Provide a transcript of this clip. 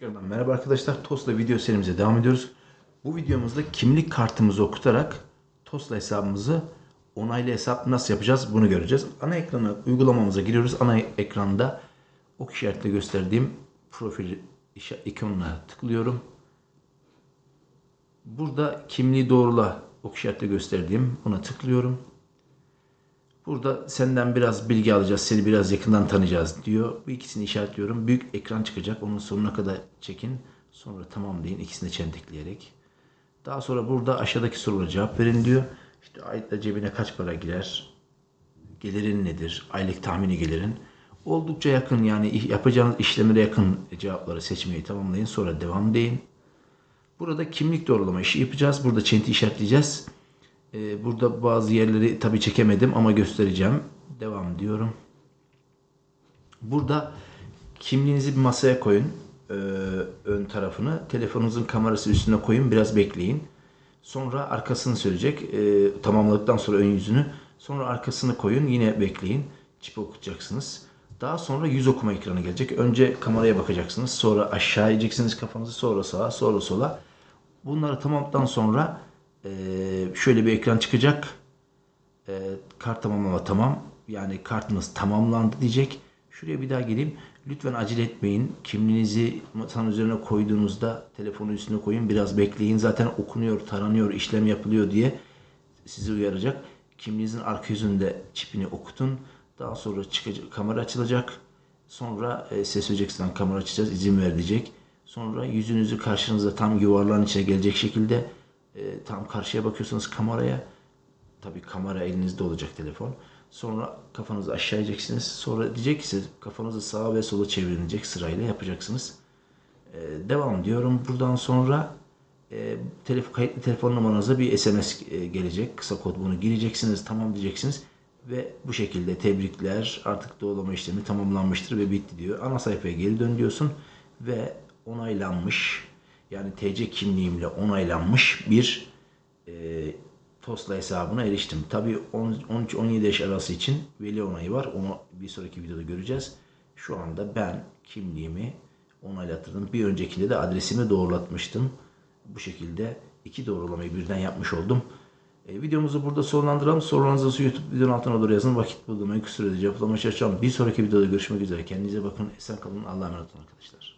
Merhaba arkadaşlar. TOS'la video serimize devam ediyoruz. Bu videomuzda kimlik kartımızı okutarak TOS'la hesabımızı onaylı hesap nasıl yapacağız bunu göreceğiz. Ana ekrana uygulamamıza giriyoruz. Ana ekranda ok işaretle gösterdiğim profil ikonuna tıklıyorum. Burada kimliği doğrula ok işaretle gösterdiğim buna tıklıyorum. Burada senden biraz bilgi alacağız, seni biraz yakından tanıyacağız diyor. Bu ikisini işaretliyorum. Büyük ekran çıkacak. Onun sonuna kadar çekin. Sonra tamam deyin. İkisini çentikleyerek. Daha sonra burada aşağıdaki sorulara cevap verin diyor. İşte aylıkla cebine kaç para girer? Gelirin nedir? Aylık tahmini gelirin. Oldukça yakın yani yapacağınız işlemlere yakın cevapları seçmeyi tamamlayın. Sonra devam deyin. Burada kimlik doğrulama işi yapacağız. Burada çenti işaretleyeceğiz. Ee, burada bazı yerleri tabii çekemedim ama göstereceğim. Devam diyorum. Burada kimliğinizi bir masaya koyun. Ee, ön tarafını. Telefonunuzun kamerası üstüne koyun. Biraz bekleyin. Sonra arkasını söyleyecek. Ee, tamamladıktan sonra ön yüzünü. Sonra arkasını koyun. Yine bekleyin. Çip okutacaksınız. Daha sonra yüz okuma ekranı gelecek. Önce kameraya bakacaksınız. Sonra aşağı ineceksiniz kafanızı. Sonra sağa, sonra sola. Bunları tamamladıktan sonra eee, şöyle bir ekran çıkacak. Eee, kart tamamlama tamam. Yani kartınız tamamlandı diyecek. Şuraya bir daha geleyim. Lütfen acele etmeyin. Kimliğinizi masanın üzerine koyduğunuzda telefonu üstüne koyun. Biraz bekleyin. Zaten okunuyor, taranıyor, işlem yapılıyor diye sizi uyaracak. Kimliğinizin arka yüzünde çipini okutun. Daha sonra çıkacak, kamera açılacak. Sonra e, ses vereceksin kamera açacağız izin ver diyecek. Sonra yüzünüzü karşınıza tam yuvarlağın içine gelecek şekilde e, tam karşıya bakıyorsunuz kameraya. Tabii kamera elinizde olacak telefon. Sonra kafanızı aşağı edeceksiniz. Sonra diyecek ki kafanızı sağa ve sola çevrilecek sırayla yapacaksınız. Ee, devam diyorum. Buradan sonra e, telef kayıtlı telefon numaranıza bir SMS e, gelecek. Kısa kod bunu gireceksiniz. Tamam diyeceksiniz. Ve bu şekilde tebrikler artık doğrulama işlemi tamamlanmıştır ve bitti diyor. Ana sayfaya geri dön diyorsun. Ve onaylanmış yani TC kimliğimle onaylanmış bir e, TOS'la hesabına eriştim. Tabii 13-17 yaş arası için veli onayı var. Onu bir sonraki videoda göreceğiz. Şu anda ben kimliğimi onaylattırdım. Bir öncekinde de adresimi doğrulatmıştım. Bu şekilde iki doğrulamayı birden yapmış oldum. E, videomuzu burada sonlandıralım. Sorularınızı YouTube videonun altına doğru yazın. Vakit bulduğum en kısa sürede cevaplamaya çalışacağım. Bir sonraki videoda görüşmek üzere. Kendinize bakın. Esen kalın. Allah'a emanet olun arkadaşlar.